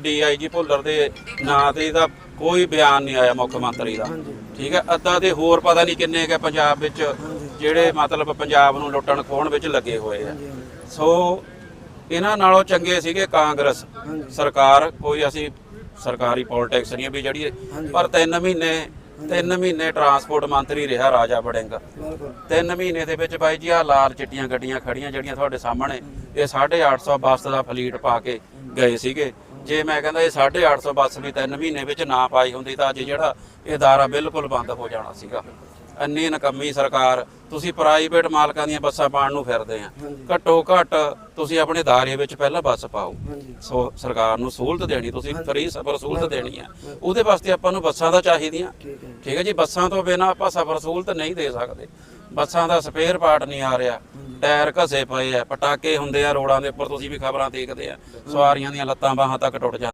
DIG Bhullar ਦੇ ਨਾਂ ਤੇ ਇਹਦਾ ਕੋਈ ਬਿਆਨ ਨਹੀਂ ਆਇਆ ਮੁੱਖ ਮੰਤਰੀ ਦਾ। ਠੀਕ ਹੈ ਅੱਧਾ ਤੇ ਹੋਰ ਪਤਾ ਨਹੀਂ ਕਿੰਨੇ ਕੁ ਪੰਜਾਬ ਵਿੱਚ ਜਿਹੜੇ ਮਤਲਬ ਪੰਜਾਬ ਨੂੰ ਲੁੱਟਣ ਖੋਹਣ ਵਿੱਚ ਲੱਗੇ ਹੋਏ ਆ। ਸੋ ਇਹਨਾਂ ਨਾਲੋਂ ਚੰਗੇ ਸੀਗੇ ਕਾਂਗਰਸ। ਸਰਕਾਰ ਕੋਈ ਅਸੀਂ ਸਰਕਾਰੀ ਪੋਲਿਟਿਕਸ ਨਹੀਂ ਵੀ ਜਿਹੜੀ ਪਰ 3 ਮਹੀਨੇ 3 ਮਹੀਨੇ ਟਰਾਂਸਪੋਰਟ ਮੰਤਰੀ ਰਿਹਾ ਰਾਜਾ ਬਿਲਕੁਲ। ਤਿੰਨ ਮਹੀਨੇ ਦੇ ਵਿੱਚ ਬਾਈ ਜੀ ਆ ਲਾਲ ਚਿੱਟੀਆਂ ਗੱਡੀਆਂ ਖੜੀਆਂ ਜਿਹੜੀਆਂ ਤੁਹਾਡੇ ਸਾਹਮਣੇ ਇਹ 850 ਬੱਸ ਦਾ ਫਲੀਟ ਪਾ ਕੇ ਗਏ ਸੀਗੇ। ਜੇ ਮੈਂ ਕਹਿੰਦਾ ਇਹ 850 ਬੱਸ ਵੀ ਤਿੰਨ ਮਹੀਨੇ ਵਿੱਚ ਨਾ ਪਾਈ ਹੁੰਦੀ ਤਾਂ ਅੱਜ ਜਿਹੜਾ ਇਹ ਅਦਾਰਾ ਬਿਲਕੁਲ ਬੰਦ ਹੋ ਜਾਣਾ ਸੀਗਾ। ਅੰਨੀ ਨਕੰਮੀ ਸਰਕਾਰ ਤੁਸੀਂ ਪ੍ਰਾਈਵੇਟ ਮਾਲਕਾਂ ਦੀਆਂ ਬੱਸਾਂ ਪਾਉਣ ਨੂੰ ਫਿਰਦੇ ਆ। ਘੱਟੋ ਘੱਟ ਤੁਸੀਂ ਆਪਣੇ ਦਾਇਰੇ ਵਿੱਚ ਪਹਿਲਾਂ ਬੱਸ ਪਾਓ। ਸੋ ਸਰਕਾਰ ਨੂੰ ਸਹੂਲਤ ਦੇਣੀ ਤੁਸੀਂ ਫਰੀ ਸਫਰ ਸਹੂਲਤ ਦੇਣੀ ਆ। ਉਹਦੇ ਵਾਸਤੇ ਆਪਾਂ ਨੂੰ ਬੱਸਾਂ ਤਾਂ ਚਾਹੀਦੀਆਂ। ਠੀਕ ਹੈ ਜੀ। ਬੱਸਾਂ ਤੋਂ ਬਿਨਾ ਆਪਾਂ ਸਫਰ ਸਹੂਲਤ ਨਹੀਂ ਦੇ ਸਕਦੇ। ਬੱਸਾਂ ਦਾ ਸਪੇਅਰ ਪਾਰਟ ਨਹੀਂ ਆ ਰਿਹਾ। ਟਾਇਰ ਘਸੇ ਪਏ ਆ, ਪਟਾਕੇ ਹੁੰਦੇ ਆ ਰੋਡਾਂ ਦੇ ਉੱਪਰ, ਤੁਸੀਂ ਵੀ ਖਬਰਾਂ ਦੇਖਦੇ ਆ। ਸਵਾਰੀਆਂ ਦੀਆਂ ਲੱਤਾਂ ਬਾਹਾਂ ਤੱਕ ਟੁੱਟ ਜਾਂਦੀਆਂ।